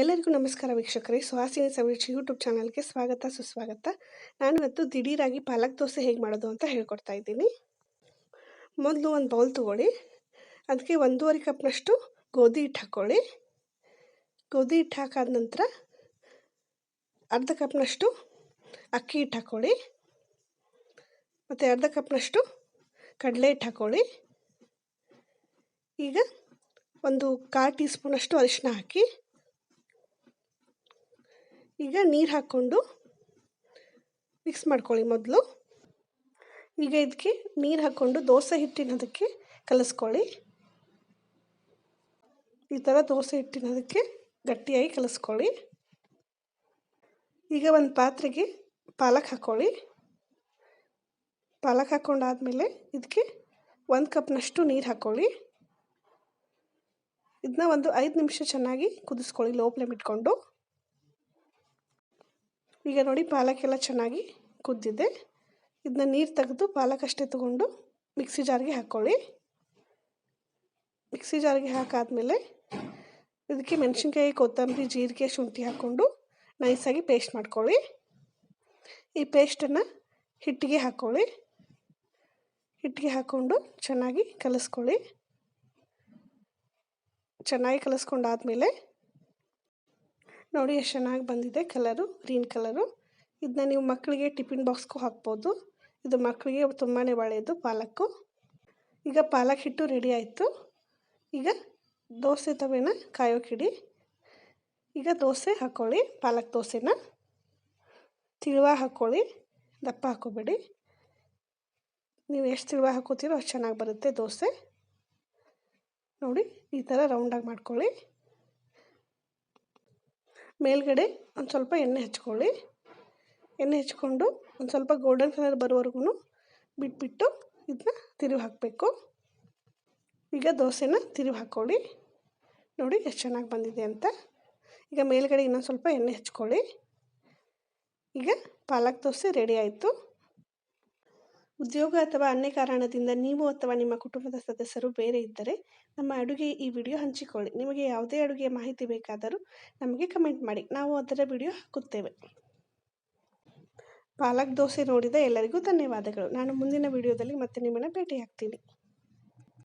ಎಲ್ಲರಿಗೂ ನಮಸ್ಕಾರ ವೀಕ್ಷಕರೇ. ಸುಹಾಸಿನಿ ಸವಿರುಚಿ ಯೂಟ್ಯೂಬ್ ಚಾನಲ್ಗೆ ಸ್ವಾಗತ, ಸುಸ್ವಾಗತ. ನಾನು ಇವತ್ತು ದಿಢೀರಾಗಿ ಪಾಲಕ್ ದೋಸೆ ಹೇಗೆ ಮಾಡೋದು ಅಂತ ಹೇಳ್ಕೊಡ್ತಾ ಇದ್ದೀನಿ. ಮೊದಲು ಒಂದು ಬೌಲ್ ತೊಗೊಳ್ಳಿ. ಅದಕ್ಕೆ ಒಂದೂವರೆ ಕಪ್ನಷ್ಟು ಗೋಧಿ ಹಿಟ್ಟು ಹಾಕ್ಕೊಳ್ಳಿ. ಗೋಧಿ ಹಿಟ್ಟು ಹಾಕಾದ ನಂತರ ಅರ್ಧ ಕಪ್ನಷ್ಟು ಅಕ್ಕಿ ಹಿಟ್ಟು ಹಾಕ್ಕೊಳ್ಳಿ. ಮತ್ತು ಅರ್ಧ ಕಪ್ನಷ್ಟು ಕಡಲೆ ಹಿಟ್ಟು ಹಾಕ್ಕೊಳ್ಳಿ. ಈಗ ಒಂದು ಕಾಲು ಟೀ ಸ್ಪೂನಷ್ಟು ಅರಿಶಿನ ಹಾಕಿ ಈಗ ನೀರು ಹಾಕ್ಕೊಂಡು ಮಿಕ್ಸ್ ಮಾಡ್ಕೊಳ್ಳಿ ಮೊದಲು. ಈಗ ಇದಕ್ಕೆ ನೀರು ಹಾಕ್ಕೊಂಡು ದೋಸೆ ಹಿಟ್ಟಿನದಕ್ಕೆ ಕಲಿಸ್ಕೊಳ್ಳಿ. ಈ ಥರ ದೋಸೆ ಹಿಟ್ಟಿನದಕ್ಕೆ ಗಟ್ಟಿಯಾಗಿ ಕಲಸ್ಕೊಳ್ಳಿ. ಈಗ ಒಂದು ಪಾತ್ರೆಗೆ ಪಾಲಕ್ ಹಾಕ್ಕೊಳ್ಳಿ. ಪಾಲಕ್ ಹಾಕ್ಕೊಂಡಾದಮೇಲೆ ಇದಕ್ಕೆ ಒಂದು ಕಪ್ನಷ್ಟು ನೀರು ಹಾಕ್ಕೊಳ್ಳಿ. ಇದನ್ನ ಒಂದು ಐದು ನಿಮಿಷ ಚೆನ್ನಾಗಿ ಕುದಿಸ್ಕೊಳ್ಳಿ, ಲೋ ಫ್ಲೇಮ್ ಇಟ್ಕೊಂಡು. ಈಗ ನೋಡಿ ಪಾಲಕ್ಕೆಲ್ಲ ಚೆನ್ನಾಗಿ ಕುದ್ದಿದೆ. ಇದನ್ನ ನೀರು ತೆಗೆದು ಪಾಲಕ್ ಅಷ್ಟೇ ತೊಗೊಂಡು ಮಿಕ್ಸಿ ಜಾರ್ಗೆ ಹಾಕ್ಕೊಳ್ಳಿ ಮಿಕ್ಸಿ ಜಾರ್ಗೆ ಹಾಕಾದಮೇಲೆ ಇದಕ್ಕೆ ಮೆಣಸಿನ್ಕಾಯಿ, ಕೊತ್ತಂಬರಿ, ಜೀರಿಗೆ, ಶುಂಠಿ ಹಾಕ್ಕೊಂಡು ನೈಸಾಗಿ ಪೇಸ್ಟ್ ಮಾಡ್ಕೊಳ್ಳಿ. ಈ ಪೇಸ್ಟನ್ನು ಹಿಟ್ಟಿಗೆ ಹಾಕ್ಕೊಳ್ಳಿ ಹಿಟ್ಟಿಗೆ ಹಾಕ್ಕೊಂಡು ಚೆನ್ನಾಗಿ ಕಲಸ್ಕೊಳ್ಳಿ. ಚೆನ್ನಾಗಿ ಕಲಿಸ್ಕೊಂಡಾದ್ಮೇಲೆ ನೋಡಿ ಎಷ್ಟು ಚೆನ್ನಾಗಿ ಬಂದಿದೆ ಕಲರು ಗ್ರೀನ್ ಕಲರು ಇದನ್ನ ನೀವು ಮಕ್ಕಳಿಗೆ ಟಿಫಿನ್ ಬಾಕ್ಸ್ಗೂ ಹಾಕ್ಬೋದು. ಇದು ಮಕ್ಕಳಿಗೆ ತುಂಬಾ ಒಳ್ಳೆಯದು ಪಾಲಕ್ಕು. ಈಗ ಪಾಲಕ್ ಹಿಟ್ಟು ರೆಡಿ ಆಯಿತು. ಈಗ ದೋಸೆ ತವೆನ ಕಾಯೋಕಿಡಿ. ಈಗ ದೋಸೆ ಹಾಕ್ಕೊಳ್ಳಿ ಪಾಲಕ್ ದೋಸೆನ. ತಿಳುವ ಹಾಕ್ಕೊಳ್ಳಿ ದಪ್ಪ ಹಾಕೋಬೇಡಿ. ನೀವು ಎಷ್ಟು ತಿಳುವ ಹಾಕೋತೀರೋ ಅಷ್ಟು ಚೆನ್ನಾಗಿ ಬರುತ್ತೆ ದೋಸೆ. ನೋಡಿ, ಈ ಥರ ರೌಂಡಾಗಿ ಮಾಡ್ಕೊಳ್ಳಿ. ಮೇಲ್ಗಡೆ ಒಂದು ಸ್ವಲ್ಪ ಎಣ್ಣೆ ಹಚ್ಕೊಳ್ಳಿ. ಎಣ್ಣೆ ಹಚ್ಕೊಂಡು ಒಂದು ಸ್ವಲ್ಪ ಗೋಲ್ಡನ್ ಕಲರ್ ಬರೋವರೆಗೂ ಬಿಟ್ಬಿಟ್ಟು ಇದನ್ನ ತಿರುವಿ ಹಾಕಬೇಕು. ಈಗ ದೋಸೆನ ತಿರುವಿ ಹಾಕ್ಕೊಳ್ಳಿ ನೋಡಿ ಎಷ್ಟು ಚೆನ್ನಾಗಿ ಬಂದಿದೆ ಅಂತ. ಈಗ ಮೇಲ್ಗಡೆ ಇನ್ನೊಂದು ಸ್ವಲ್ಪ ಎಣ್ಣೆ ಹಚ್ಕೊಳ್ಳಿ. ಈಗ ಪಾಲಕ್ ದೋಸೆ ರೆಡಿ ಆಯಿತು. ಉದ್ಯೋಗ ಅಥವಾ ಅನ್ಯ ಕಾರಣದಿಂದ ನೀವು ಅಥವಾ ನಿಮ್ಮ ಕುಟುಂಬದ ಸದಸ್ಯರು ಬೇರೆ ಇದ್ದರೆ ನಮ್ಮ ಅಡುಗೆ ಈ ವಿಡಿಯೋ ಹಂಚಿಕೊಳ್ಳಿ. ನಿಮಗೆ ಯಾವುದೇ ಅಡುಗೆಯ ಮಾಹಿತಿ ಬೇಕಾದರೂ ನಮಗೆ ಕಮೆಂಟ್ ಮಾಡಿ. ನಾವು ಅದರ ವಿಡಿಯೋ ಹಾಕುತ್ತೇವೆ. ಪಾಲಕ್ ದೋಸೆ ನೋಡಿದ ಎಲ್ಲರಿಗೂ ಧನ್ಯವಾದಗಳು. ನಾನು ಮುಂದಿನ ವಿಡಿಯೋದಲ್ಲಿ ಮತ್ತೆ ನಿಮ್ಮನ್ನು ಭೇಟಿ ಆಗ್ತೀನಿ